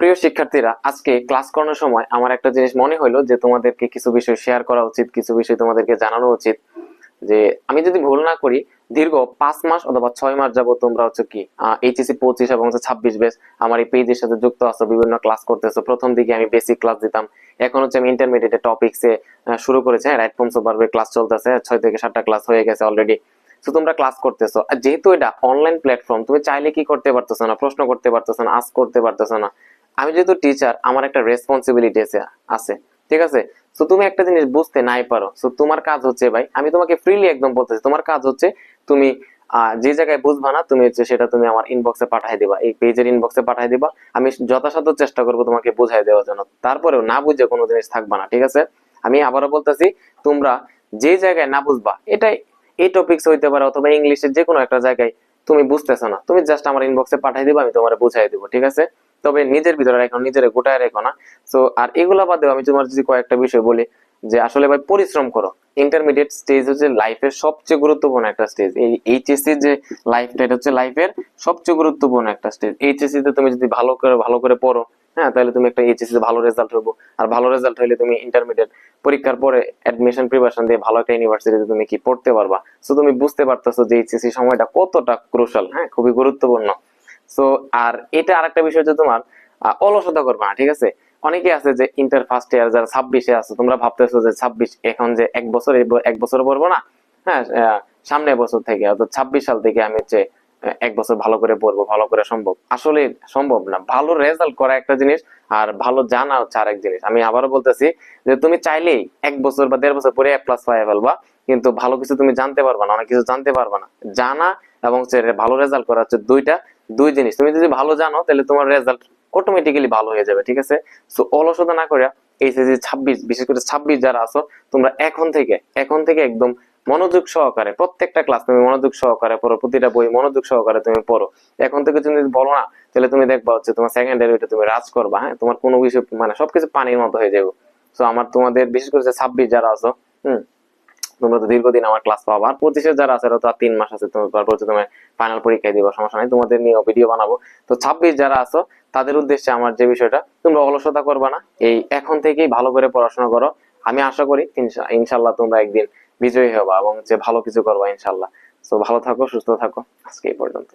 প্রিয় শিক্ষার্থীরা, আজকে ক্লাস করানোর সময় আমার একটা জিনিস মনে হলো যে তোমাদেরকে কিছু বিষয় শেয়ার করা উচিত, কিছু বিষয় তোমাদেরকে জানানো উচিত। যে আমি যদি ভুল না করি, দীর্ঘ পাঁচ মাস অথবা ছয় মাস যাবত তোমরা হচ্ছে কি এইচএসসি পঁচিশ এবং হচ্ছে ছাব্বিশ বেস আমার এই পেজের সাথে যুক্ত আছো, বিভিন্ন ক্লাস করতেছো। প্রথম দিকে আমি বেসিক ক্লাস দিতাম। এখন হচ্ছে আমি ইন্টারমিডিয়েট টপিক্সে শুরু করেছি। রাইট ফর্ম সুপারবে ক্লাস চলতেছে। ছয় থেকে সাতটা ক্লাস হয়ে গেছে অলরেডি তো তোমরা ক্লাস করতেছো। আর যেহেতু এটা অনলাইন প্ল্যাটফর্ম তুমি চাইলে কি করতে পারতেছো না, প্রশ্ন করতে পারতেছো না আজ করতে পারতেছো না। আমি যেহেতু টিচার আমার একটা রেসপন্সিবিলিটি আছে ঠিক আছে? তো তুমি একটা জিনিস বুঝতে নাই পারো। তো তোমার কাজ হচ্ছে ভাই, আমি তোমাকে ফ্রিলি একদম বলতেছি, তোমার কাজ হচ্ছে তুমি যে জায়গায় বুঝবা না, তুমি হচ্ছে সেটা তুমি আমার ইনবক্সে পাঠিয়ে দিবা। এই পেজের ইনবক্সে পাঠিয়ে দিবা। আমি যথাসাধ্য চেষ্টা করব তোমাকে বুঝাই দেওয়ার জন্য। তারপরেও না বুঝে কোনো জিনিস থাকবা না, ঠিক আছে? আমি আবারও বলতেছি, তোমরা যে জায়গায় না বুঝবা, এটাই, এই টপিকস হইতে পারে অথবা ইংলিশের যে কোনো একটা জায়গায় তুমি বুঝতেছো না। তুমি জাস্ট আমার ইনবক্সে পাঠিয়ে দিবা, আমি তোমার বুঝাই দিব, ঠিক আছে? তবে নিজের ভিতরে রেখো, নিজের গোটায় রেখো না। তো আর এগুলা বাদেও আমি তোমার যদি কয়েকটা বিষয় বলি, যে আসলে ভাই পরিশ্রম করো। ইন্টারমিডিয়েট স্টেজ হচ্ছে লাইফের সবচেয়ে গুরুত্বপূর্ণ একটা স্টেজ এই এইচএসসি যে লাইফটা এটা হচ্ছে লাইফের সবচেয়ে গুরুত্বপূর্ণ একটা স্টেজ এইচএসসি তে তুমি যদি ভালো করে ভালো করে পড়ো হ্যাঁ তাহলে তুমি একটা এইচএসসি তে ভালো রেজাল্ট হব। আর ভালো রেজাল্ট হলে তুমি ইন্টারমিডিয়েট পরীক্ষার পরে অ্যাডমিশন প্রিপারেশন দিয়ে ভালো একটা ইউনিভার্সিটিতে তুমি কি পড়তে পারবা। সো তুমি বুঝতে পারতেছো যে এইচএসসি সময়টা কতটা ক্রুশাল হ্যাঁ খুবই গুরুত্বপূর্ণ। সো আর এটা আরেকটা বিষয় যে তোমার অলসতা করবে না, ঠিক আছে? অনেকে আছে যে ইন্টার ফার্স্ট ইয়ার যারা ছাব্বিশে আছে, তোমরা ভাবতেছো যে ছাব্বিশ এখন যে এক বছর এক বছর পড়ব না? হ্যাঁ সামনে বছর থেকে, অর্থাৎ ছাব্বিশ সাল থেকে আমি হচ্ছে এক বছর ভালো করে পড়ব, ভালো করে সম্ভব। আসলে সম্ভব না। ভালো রেজাল্ট করা একটা জিনিস আর ভালো জানা হচ্ছে আরেক জিনিস। আমি আবারও বলতেছি যে তুমি চাইলেই এক বছর বা দেড় বছর পরে এক প্লাস পাই ফেলবা, কিন্তু ভালো কিছু তুমি জানতে পারবা না, অনেক কিছু জানতে পারবা না। জানা এবং ভালো রেজাল্ট করা হচ্ছে দুইটা, দুই জিনিস। তুমি যদি ভালো জানো, তাহলে তোমার রেজাল্ট অটোমেটিক্যালি ভালো হয়ে যাবে, ঠিক আছে? সো অলসতা না করে এইচএসসি ছাব্বিশ, বিশেষ করে ছাব্বিশ যারা আছো, তোমরা এখন থেকে এখন থেকে একদম মনোযোগ সহকারে, প্রত্যেকটা ক্লাস তুমি মনোযোগ সহকারে পড়ো, প্রতিটা বই মনোযোগ সহকারে তুমি পড়ো। এখন থেকে তুমি যদি বলো না, তাহলে তুমি দেখবা হচ্ছে তোমার সেকেন্ড ইয়ার তুমি রাজ করবা হ্যাঁ? তোমার কোনো কিছু মানে সবকিছু পানির মতো হয়ে যাবে। তো আমার তোমাদের, বিশেষ করে ছাব্বিশ যারা আছো, হম? তোমরা তো দীর্ঘদিন আমার ক্লাস পাবা। আর পঁচিশে যারা আছে তো তিন মাস আছে তুমি তারপর হচ্ছে তুমি ফাইনাল পরীক্ষায় দিবা, সমস্যা নাই। তোমাদের নিয়ে ভিডিও বানাবো। তো ছাব্বিশ যারা আছো, তাদের উদ্দেশ্যে আমার যে বিষয়টা, তোমরা অলসতা করবা না। এই এখন থেকেই ভালো করে পড়াশোনা করো। আমি আশা করি, ইনশা- ইনশাল্লাহ তোমরা একদিন বিজয়ী হবা এবং যে ভালো কিছু করবা ইনশাল্লাহ তো ভালো থাকো, সুস্থ থাকো। আজকে এই পর্যন্ত